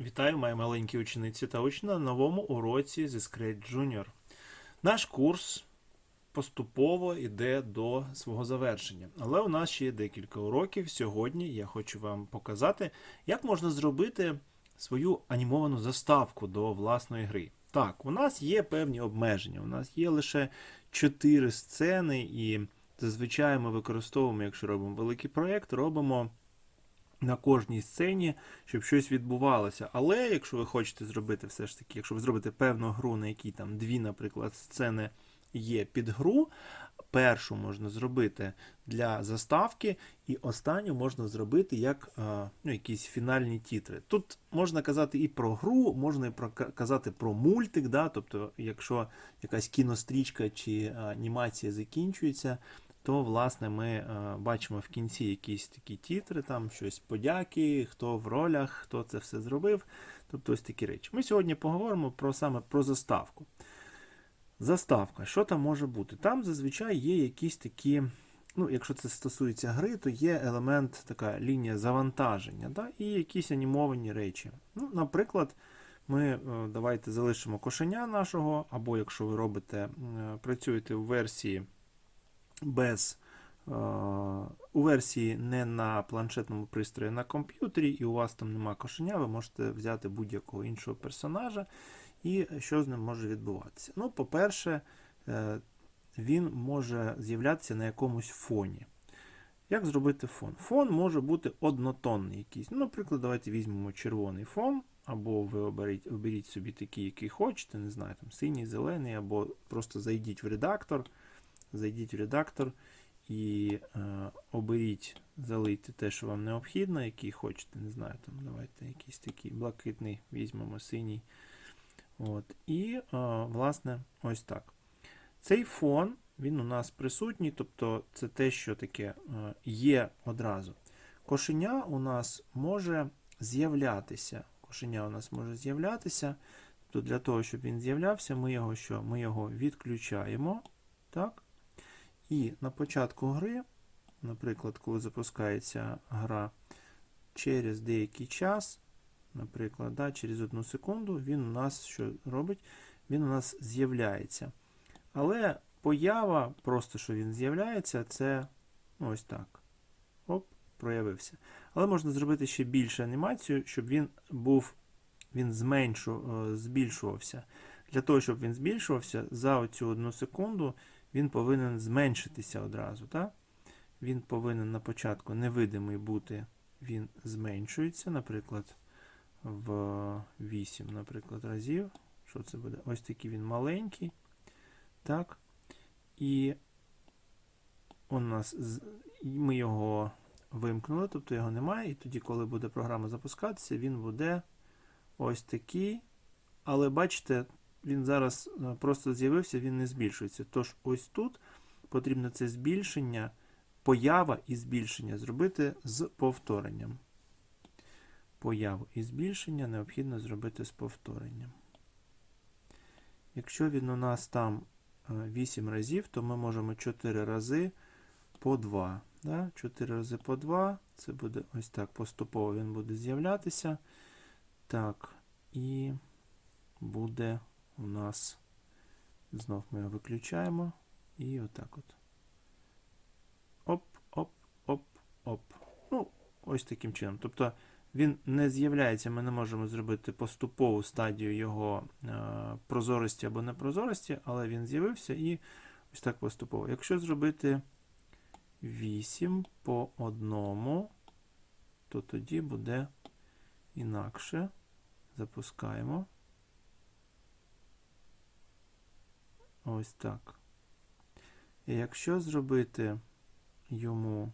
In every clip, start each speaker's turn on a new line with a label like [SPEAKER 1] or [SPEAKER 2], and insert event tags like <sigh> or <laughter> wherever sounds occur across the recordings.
[SPEAKER 1] Вітаю, мої маленькі учениці та учні на новому уроці зі Scratch Junior. Наш курс поступово йде до свого завершення, але у нас ще є декілька уроків. Сьогодні я хочу вам показати, як можна зробити свою анімовану заставку до власної гри. Так, у нас є певні обмеження. У нас є лише 4 сцени, і зазвичай ми використовуємо, якщо робимо великий проєкт, робимо на кожній сцені, щоб щось відбувалося. Але якщо ви хочете зробити все ж таки, якщо ви зробите певну гру, на якій там дві, наприклад, сцени є під гру, першу можна зробити для заставки, і останню можна зробити як е, ну, якісь фінальні тітри. Тут можна казати і про гру, можна і про казати про мультик. Да? Тобто, якщо якась кінострічка чи анімація закінчується, то власне ми е, бачимо в кінці якісь такі тітри, там щось подяки, хто в ролях, хто це все зробив. Тобто ось такі речі. Ми сьогодні поговоримо про саме про заставку. Заставка, що там може бути? Там зазвичай є якісь такі, ну, якщо це стосується гри, то є елемент, така лінія завантаження, да? і якісь анімовані речі. Ну, Наприклад, ми е, давайте залишимо кошеня нашого, або якщо ви робите, е, працюєте у версії без е, у версії не на планшетному пристрої, а на комп'ютері, і у вас там нема кошеня, ви можете взяти будь-якого іншого персонажа, і що з ним може відбуватися. Ну, по-перше, е, він може з'являтися на якомусь фоні. Як зробити фон? Фон може бути однотонний якийсь. Ну, Наприклад, давайте візьмемо червоний фон, або ви оберіть, оберіть собі такий, який хочете, не знаю, там синій, зелений, або просто зайдіть в редактор зайдіть в редактор і е, оберіть, залийте те, що вам необхідно, який хочете, не знаю, там давайте якийсь такий блакитний, візьмемо синій. От. І, е, власне, ось так. Цей фон, він у нас присутній, тобто це те, що таке е, є одразу. Кошеня у нас може з'являтися. Кошеня у нас може з'являтися. То для того, щоб він з'являвся, ми його що? Ми його відключаємо. Так? І на початку гри, наприклад, коли запускається гра через деякий час, наприклад, да, через одну секунду, він у нас що робить? Він у нас з'являється. Але поява, просто що він з'являється, це ну, ось так. Оп, проявився. Але можна зробити ще більше анімацію, щоб він був, він зменшу, е, збільшувався. Для того, щоб він збільшувався, за оцю одну секунду він повинен зменшитися одразу. Так? Він повинен на початку невидимий бути, він зменшується, наприклад, в 8 наприклад, разів. Що це буде? Ось такий він маленький. Так. І у нас, ми його вимкнули, тобто його немає. І тоді, коли буде програма запускатися, він буде ось такий. Але бачите, він зараз е, просто з'явився, він не збільшується. Тож ось тут потрібно це збільшення, поява і збільшення зробити з повторенням. Появу і збільшення необхідно зробити з повторенням. Якщо він у нас там 8 е, разів, то ми можемо 4 рази по 2. Да? 4 рази по 2, це буде ось так поступово він буде з'являтися. Так, і буде у нас знов ми його виключаємо і отак от. Оп-оп-оп-оп. Ну, ось таким чином. Тобто він не з'являється, ми не можемо зробити поступову стадію його е, прозорості або непрозорості, але він з'явився і ось так поступово. Якщо зробити 8 по одному, то тоді буде інакше. Запускаємо. Ось так. І якщо зробити йому,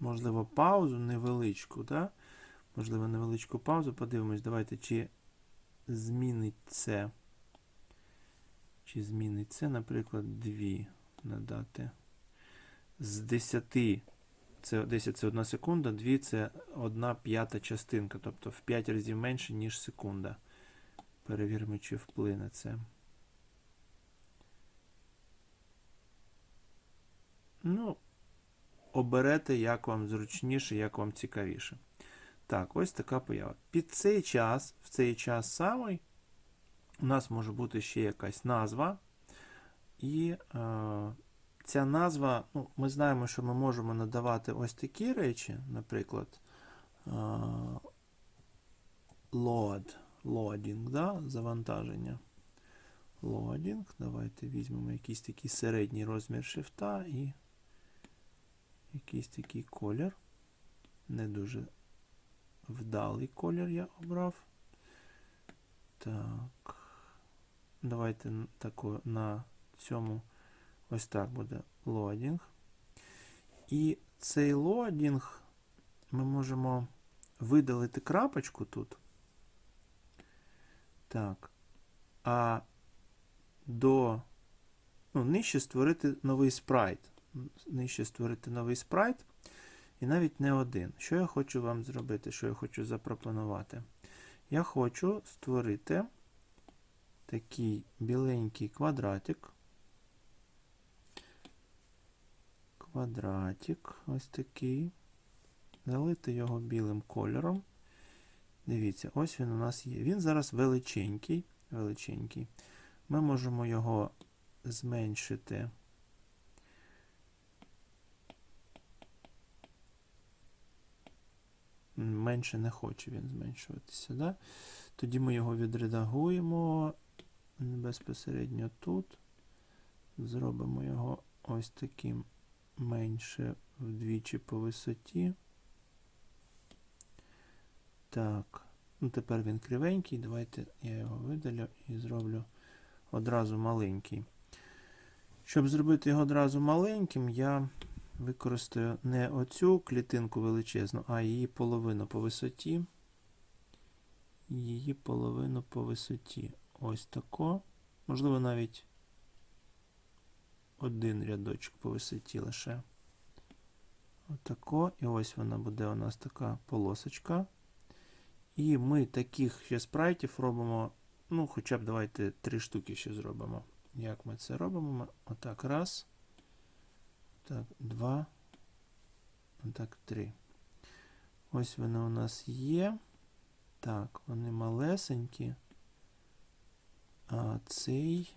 [SPEAKER 1] можливо, паузу невеличку, да? можливо, невеличку паузу, подивимось, давайте, чи змінить це. Чи змінить це, наприклад, 2 надати. З 10, це 10 це 1 секунда, 2 це 1 п'ята частинка, тобто в 5 разів менше, ніж секунда. Перевіримо, чи вплине це. Ну, оберете, як вам зручніше, як вам цікавіше. Так, ось така поява. Під цей час, в цей час самий, у нас може бути ще якась назва. І е, ця назва, ну, ми знаємо, що ми можемо надавати ось такі речі, наприклад, е, load, loading, да? завантаження. Loading. Давайте візьмемо якийсь такий середній розмір шрифта і якийсь такий колір. Не дуже вдалий колір я обрав. Так. Давайте тако на цьому ось так буде лодінг. І цей лодінг ми можемо видалити крапочку тут. Так. А до ну, нижче створити новий спрайт. Нижче створити новий спрайт. І навіть не один. Що я хочу вам зробити, що я хочу запропонувати? Я хочу створити такий біленький квадратик. Квадратик, ось такий. Залити його білим кольором. Дивіться, ось він у нас є. Він зараз величенький. величенький. Ми можемо його зменшити. Менше не хоче він зменшуватися. Да? Тоді ми його відредагуємо безпосередньо тут. Зробимо його ось таким менше вдвічі по висоті. Так. Ну, тепер він кривенький. Давайте я його видалю і зроблю одразу маленький. Щоб зробити його одразу маленьким, я використаю не оцю клітинку величезну, а її половину по висоті. Її половину по висоті. Ось тако. Можливо, навіть один рядочок по висоті лише. Отако. І ось вона буде у нас така полосочка. І ми таких ще спрайтів робимо. Ну, хоча б давайте три штуки ще зробимо. Як ми це робимо? Отак, раз. Так, два. Отак, три. Ось вони у нас є. Так, вони малесенькі. А цей.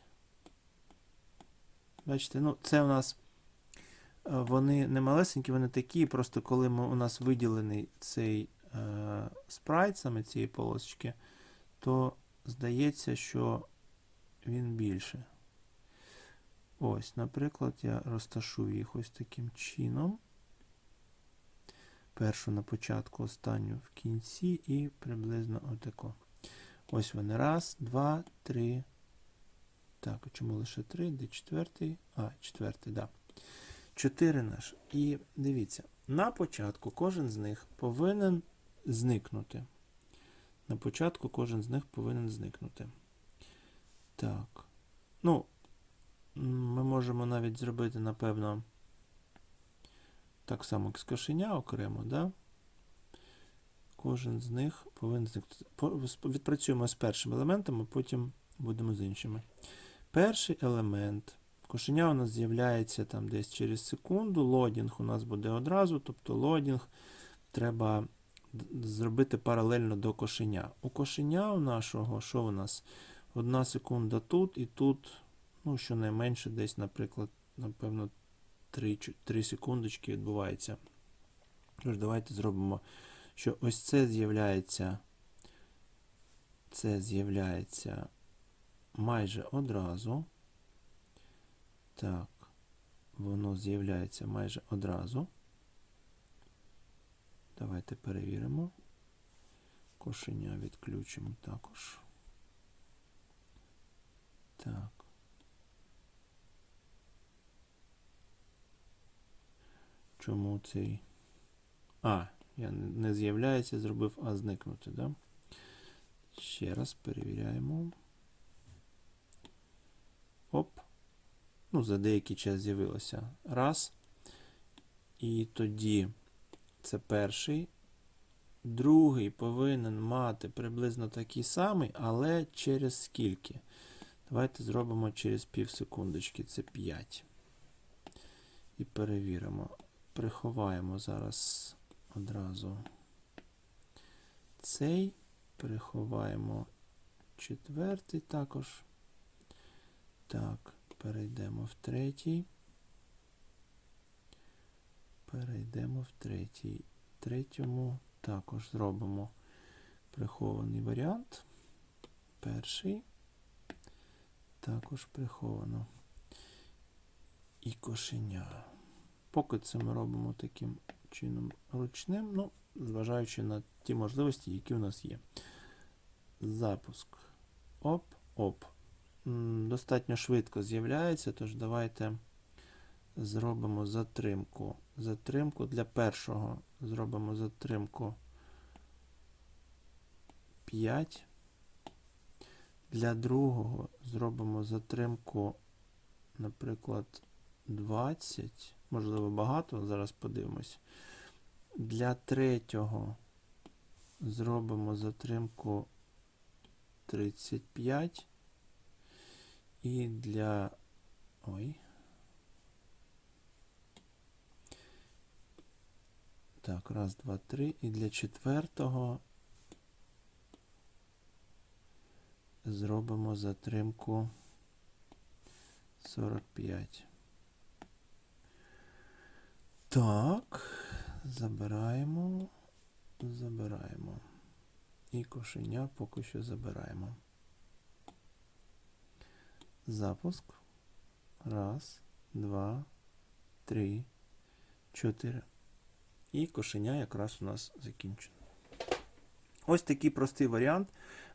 [SPEAKER 1] Бачите, ну, це у нас. е, Вони не малесенькі, вони такі. Просто коли ми, у нас виділений цей е, спрайт саме цієї полосочки, то здається, що він більше. Ось, наприклад, я розташую їх ось таким чином. Першу на початку, останню в кінці і приблизно отако. Ось вони. Раз, два, три. Так, чому лише три? Де четвертий? А, четвертий. Да. Чотири наш. І дивіться, на початку кожен з них повинен зникнути. На початку кожен з них повинен зникнути. Так. Ну, ми можемо навіть зробити, напевно, так само, як з кошеня окремо, да? Кожен з них повинен зникнути. Відпрацюємо з першим елементом, а потім будемо з іншими. Перший елемент. Кошеня у нас з'являється там десь через секунду. Лодінг у нас буде одразу, тобто лодінг треба зробити паралельно до кошеня. У кошеня у нашого, що у нас? Одна секунда тут і тут, ну, щонайменше десь, наприклад, напевно, 3, 3 секундочки відбувається. Тож, давайте зробимо, що ось це з'являється. Це з'являється майже одразу. Так, воно з'являється майже одразу. Давайте перевіримо. Кошеня відключимо також. Так. Чому цей. А, я не з'являється, зробив А зникнути, да? Ще раз перевіряємо. Оп. Ну, за деякий час з'явилося. Раз. І тоді це перший. Другий повинен мати приблизно такий самий, але через скільки? Давайте зробимо через пів секундочки. Це 5. І перевіримо. Приховаємо зараз одразу цей. Переховаємо четвертий також. Так, перейдемо в третій. Перейдемо в третій. Третьому також зробимо прихований варіант. Перший. Також приховано. І кошеня. Поки це ми робимо таким чином ручним, ну, зважаючи на ті можливості, які у нас є. Запуск. Оп, оп. Достатньо швидко з'являється, тож давайте зробимо затримку. Затримку для першого зробимо затримку 5. Для другого зробимо затримку, наприклад, 20. Можливо, багато. Зараз подивимось. Для третього зробимо затримку 35. І для. Ой. Так, раз, два, три. І для четвертого зробимо затримку 45. Так, забираємо, забираємо. І кошеня поки що забираємо. Запуск. Раз, два, три, чотири. І кошеня якраз у нас закінчено. Ось такий простий варіант.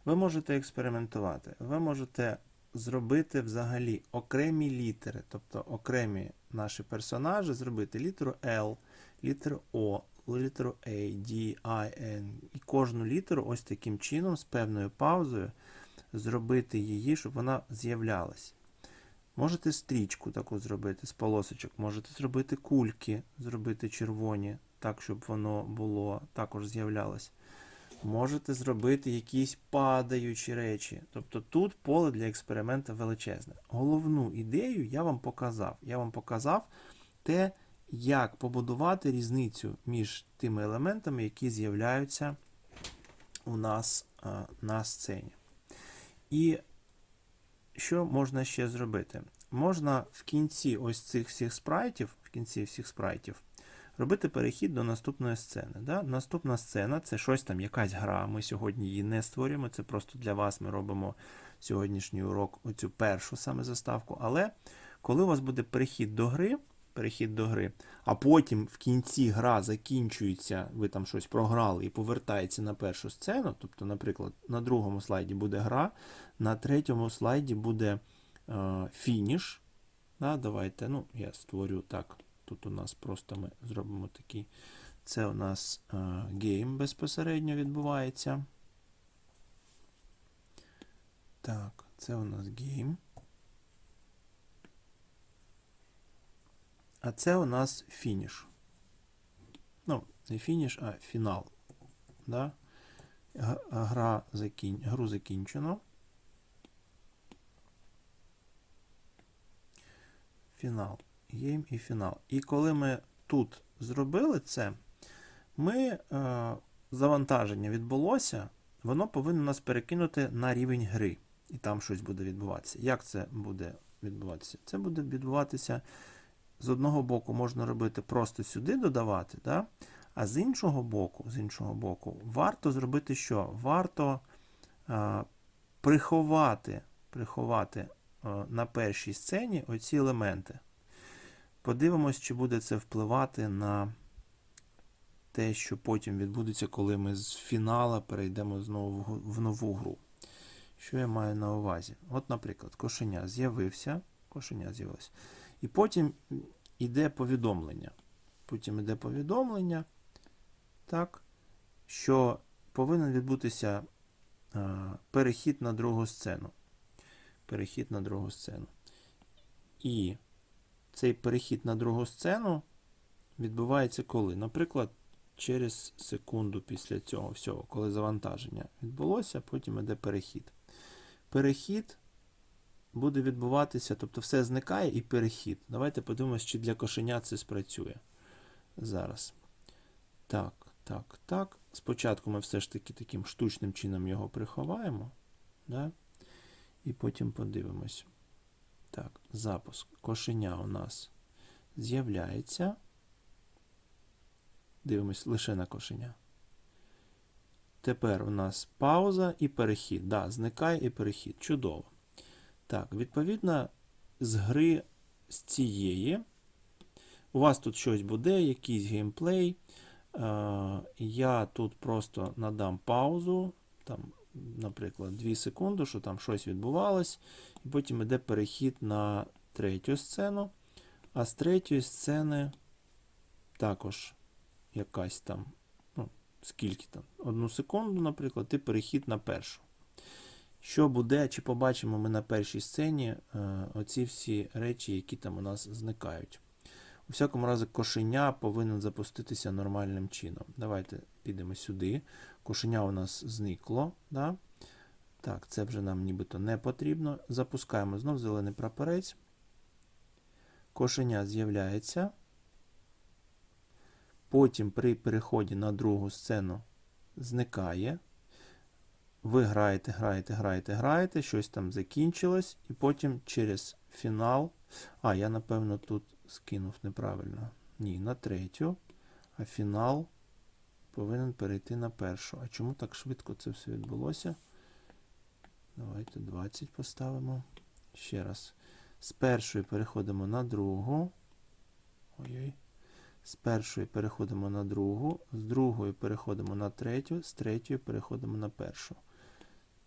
[SPEAKER 1] Ви можете експериментувати. Ви можете зробити взагалі окремі літери, тобто окремі наші персонажі, зробити літеру L, літеру O, літеру A, D, I, N. І кожну літеру ось таким чином, з певною паузою, зробити її, щоб вона з'являлась. Можете стрічку таку зробити з полосочок, можете зробити кульки, зробити червоні, так, щоб воно було, також з'являлось. Можете зробити якісь падаючі речі. Тобто тут поле для експерименту величезне. Головну ідею я вам показав. Я вам показав те, як побудувати різницю між тими елементами, які з'являються у нас а, на сцені. І що можна ще зробити? Можна в кінці ось цих всіх спрайтів, в кінці всіх спрайтів, робити перехід до наступної сцени. Да? Наступна сцена це щось там, якась гра. Ми сьогодні її не створюємо. Це просто для вас ми робимо сьогоднішній урок, оцю першу саме заставку. Але коли у вас буде перехід до гри, перехід до гри, а потім в кінці гра закінчується, ви там щось програли і повертається на першу сцену. Тобто, наприклад, на другому слайді буде гра, на третьому слайді буде е, фініш. Да, давайте, ну, я створю так. Тут у нас просто ми зробимо такий. Це у нас е, гейм безпосередньо відбувається. Так, це у нас гейм. А це у нас фініш. Ну, не фініш, а фінал. Да? Гра закін... Гру закінчено. Фінал. Гейм і фінал. І коли ми тут зробили це, ми е, завантаження відбулося, воно повинно нас перекинути на рівень гри. І там щось буде відбуватися. Як це буде відбуватися? Це буде відбуватися з одного боку можна робити просто сюди додавати, да? а з іншого боку, з іншого боку, варто зробити що? Варто е, приховати, приховати е, на першій сцені оці елементи. Подивимось, чи буде це впливати на те, що потім відбудеться, коли ми з фінала перейдемо знову в нову гру. Що я маю на увазі? От, наприклад, кошеня з'явився. Кошеня з'явилось. І потім йде повідомлення. Потім йде повідомлення, так, що повинен відбутися е, перехід на другу сцену. Перехід на другу сцену. І цей перехід на другу сцену відбувається коли? Наприклад, через секунду після цього всього, коли завантаження відбулося, потім йде перехід. Перехід буде відбуватися, тобто все зникає і перехід. Давайте подивимось, чи для кошеня це спрацює. Зараз. Так, Так, так. Спочатку ми все ж таки таким штучним чином його приховаємо. Да? І потім подивимось. Так, запуск. Кошеня у нас з'являється. Дивимось лише на кошеня. Тепер у нас пауза і перехід. Да, зникає і перехід. Чудово. Так, відповідно, з гри з цієї. У вас тут щось буде, якийсь геймплей. Е, Я тут просто надам паузу, там, наприклад, 2 секунди, що там щось відбувалось, і потім йде перехід на третю сцену. А з третьої сцени також якась там, ну, скільки там, одну секунду, наприклад, і перехід на першу. Що буде, чи побачимо ми на першій сцені е, оці всі речі, які там у нас зникають. У всякому разі, кошеня повинен запуститися нормальним чином. Давайте підемо сюди. Кошеня у нас зникло. Да? Так, це вже нам нібито не потрібно. Запускаємо знов зелений прапорець. Кошеня з'являється. Потім при переході на другу сцену зникає. Ви граєте, граєте, граєте, граєте, щось там закінчилось, і потім через фінал. А, я, напевно, тут скинув неправильно. Ні, на третю. А фінал повинен перейти на першу. А чому так швидко це все відбулося? Давайте 20 поставимо. Ще раз. З першої переходимо на другу. Ой-ой. З першої переходимо на другу, з другої переходимо на третю, з третьої переходимо на першу.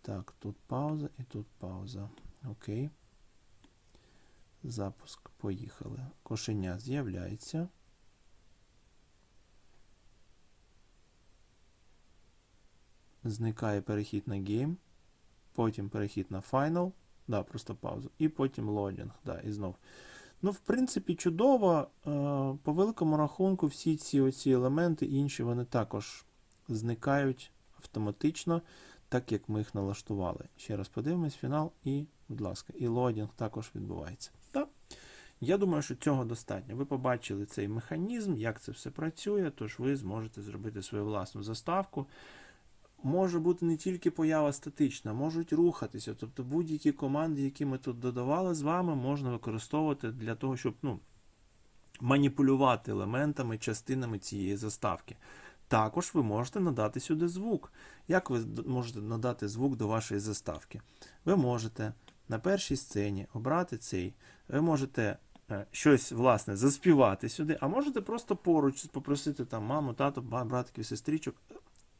[SPEAKER 1] Так, тут пауза і тут пауза. Окей. Запуск. Поїхали. Кошеня з'являється. Зникає перехід на Game. Потім перехід на Final. Да, просто паузу. І потім лодінг. Да, і знов. Ну, в принципі, чудово. Е, По великому рахунку, всі ці оці елементи, інші, вони також зникають автоматично, так як ми їх налаштували. Ще раз подивимось фінал і, будь ласка, і лодінг також відбувається. Так. Я думаю, що цього достатньо. Ви побачили цей механізм, як це все працює, тож ви зможете зробити свою власну заставку. Може бути не тільки поява статична, можуть рухатися. Тобто будь-які команди, які ми тут додавали з вами, можна використовувати для того, щоб ну, маніпулювати елементами, частинами цієї заставки. Також ви можете надати сюди звук. Як ви можете надати звук до вашої заставки? Ви можете на першій сцені обрати цей. Ви можете е, щось власне заспівати сюди, а можете просто поруч попросити там маму, тато, братиків, сестричок,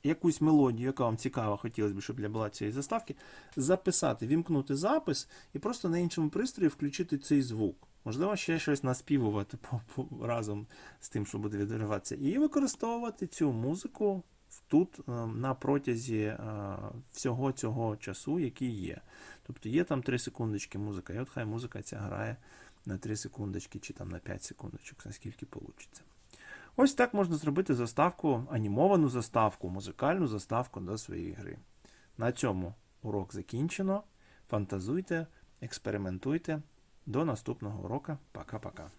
[SPEAKER 1] якусь мелодію, яка вам цікава, хотілося б, щоб для була цієї заставки, записати, вімкнути запис і просто на іншому пристрої включити цей звук. Можливо, ще щось наспівувати <laughs> разом з тим, що буде відриватися, і використовувати цю музику тут е, на протязі е, всього цього часу, який є. Тобто є там 3 секундочки музика, і от хай музика ця грає на 3 секундочки чи там на 5 секундочок, наскільки вийде. Ось так можна зробити заставку, анімовану заставку, музикальну заставку до своєї гри. На цьому урок закінчено. Фантазуйте, експериментуйте. До наступного уроку. Пока-пока.